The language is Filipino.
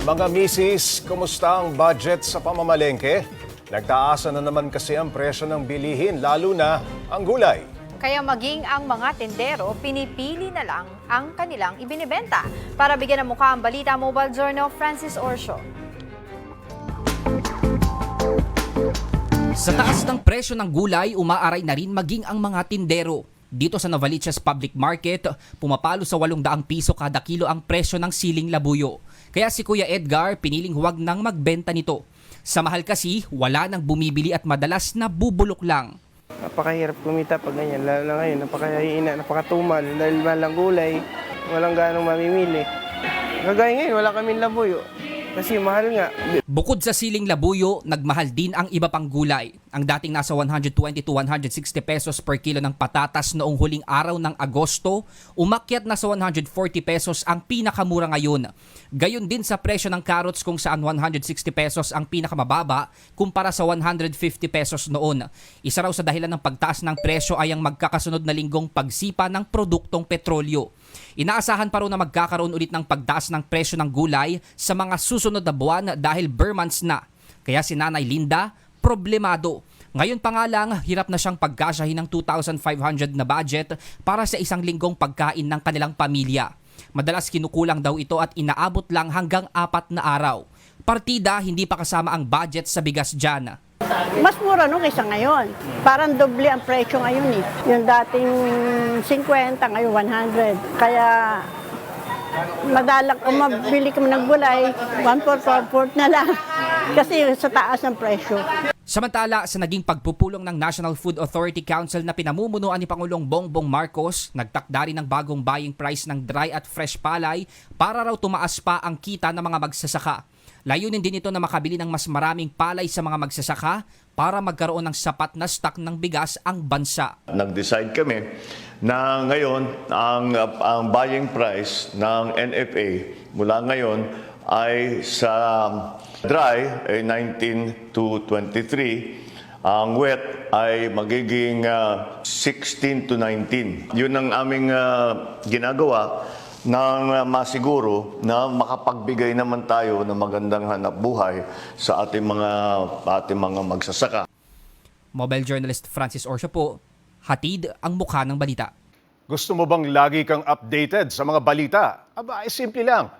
Mga misis, kumusta ang budget sa pamamalengke? Nagtaasan na naman kasi ang presyo ng bilihin, lalo na ang gulay. Kaya maging ang mga tendero, pinipili na lang ang kanilang ibinibenta. Para bigyan ng mukha ang balita, Mobile Journal, Francis Orsio. Sa taas ng presyo ng gulay, umaaray na rin maging ang mga tindero. Dito sa Novaliches Public Market, pumapalo sa 800 piso kada kilo ang presyo ng siling labuyo. Kaya si Kuya Edgar piniling huwag nang magbenta nito. Sa mahal kasi, wala nang bumibili at madalas na bubulok lang. Napakahirap kumita pag ganyan. Lalo na ngayon, napakahina, napakatumal. Dahil malang gulay, walang ganong mamimili. Kagaya ngayon, wala kaming labuyo. Kasi mahal nga. Bukod sa siling labuyo, nagmahal din ang iba pang gulay. Ang dating nasa 120 to 160 pesos per kilo ng patatas noong huling araw ng Agosto, umakyat na sa 140 pesos ang pinakamura ngayon. Gayon din sa presyo ng carrots kung saan 160 pesos ang pinakamababa kumpara sa 150 pesos noon. Isa raw sa dahilan ng pagtaas ng presyo ay ang magkakasunod na linggong pagsipa ng produktong petrolyo. Inaasahan pa rin na magkakaroon ulit ng pagtaas ng presyo ng gulay sa mga susunod na buwan dahil bare months na. Kaya si Nanay Linda, problemado. Ngayon pa nga lang, hirap na siyang pagkasyahin ng 2,500 na budget para sa isang linggong pagkain ng kanilang pamilya. Madalas kinukulang daw ito at inaabot lang hanggang apat na araw. Partida, hindi pa kasama ang budget sa bigas dyan. Mas mura no kaysa ngayon. Parang doble ang presyo ngayon eh. Yung dating 50, ngayon 100. Kaya madalang kung mabili ka ng gulay, 1 4 na lang. Kasi sa taas ng presyo. Samantala, sa naging pagpupulong ng National Food Authority Council na pinamumunuan ni Pangulong Bongbong Marcos, nagtakda rin ng bagong buying price ng dry at fresh palay para raw tumaas pa ang kita ng mga magsasaka. Layunin din ito na makabili ng mas maraming palay sa mga magsasaka para magkaroon ng sapat na stock ng bigas ang bansa. Nag-decide kami na ngayon ang, ang buying price ng NFA mula ngayon ay sa dry ay 19 to 23 ang wet ay magiging ah, 16 to 19. Yun ang aming ah, ginagawa nang ah, masiguro na makapagbigay naman tayo ng magandang hanap buhay sa ating mga ating mga magsasaka. Mobile journalist Francis Orsio po, hatid ang mukha ng balita. Gusto mo bang lagi kang updated sa mga balita? Aba, ay simple lang.